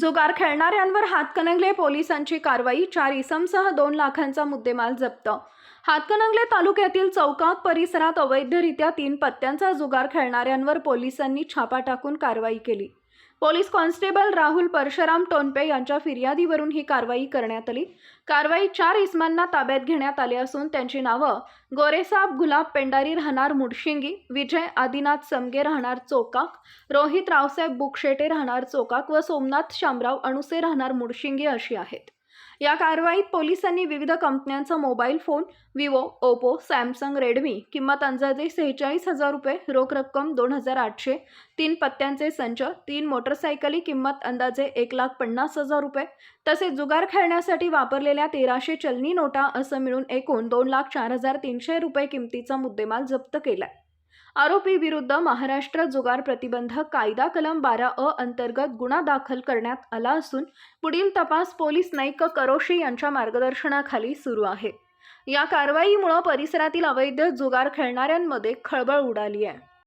जुगार खेळणाऱ्यांवर हातकणंगले पोलिसांची कारवाई चार इसमसह दोन लाखांचा मुद्देमाल जप्त. हातकणंगले तालुक्यातील चौकात परिसरात अवैधरित्या तीन पत्त्यांचा जुगार खेळणाऱ्यांवर पोलिसांनी छापा टाकून कारवाई केली. पोलीस कॉन्स्टेबल राहुल परशुराम टोनपे यांच्या फिर्यादीवरून ही कारवाई करण्यात आली. कारवाई चार इसमांना ताब्यात घेण्यात आले असून त्यांची नावं गोरेसाब गुलाब पेंडारी राहणार मुडशिंगी विजय आदिनाथ समगे राहणार चोकाक रोहित रावसाहेब बुकशेटे राहणार चोकाक व सोमनाथ शामराव अणुसे राहणार मुडशिंगी अशी आहेत. या कारवाईत पोलिसांनी विविध कंपन्यांचा mobile phone Vivo Oppo Samsung Redmi किंमत अंदाजे सेहेचाळीस हजार रुपये रोख रक्कम दोन हजार आठशे तीन पत्त्यांचे संच तीन मोटरसायकली किंमत अंदाजे एक लाख पन्नास हजार रुपये तसेच जुगार खेळण्यासाठी वापरलेल्या तेराशे चलनी नोटा असं मिळून एकूण दोन लाख चार हजार तीनशे रुपये किमतीचा मुद्देमाल जप्त केलाय. आरोपी विरुद्ध महाराष्ट्र जुगार प्रतिबंधक कायदा कलम बारा अ अंतर्गत गुन्हा दाखल करण्यात आला असून पुढील तपास पोलीस नाईक करोशी यांच्या मार्गदर्शनाखाली सुरू आहे. या कारवाईमुळे परिसरातील अवैध जुगार खेळणाऱ्यांमध्ये खळबळ उडाली आहे.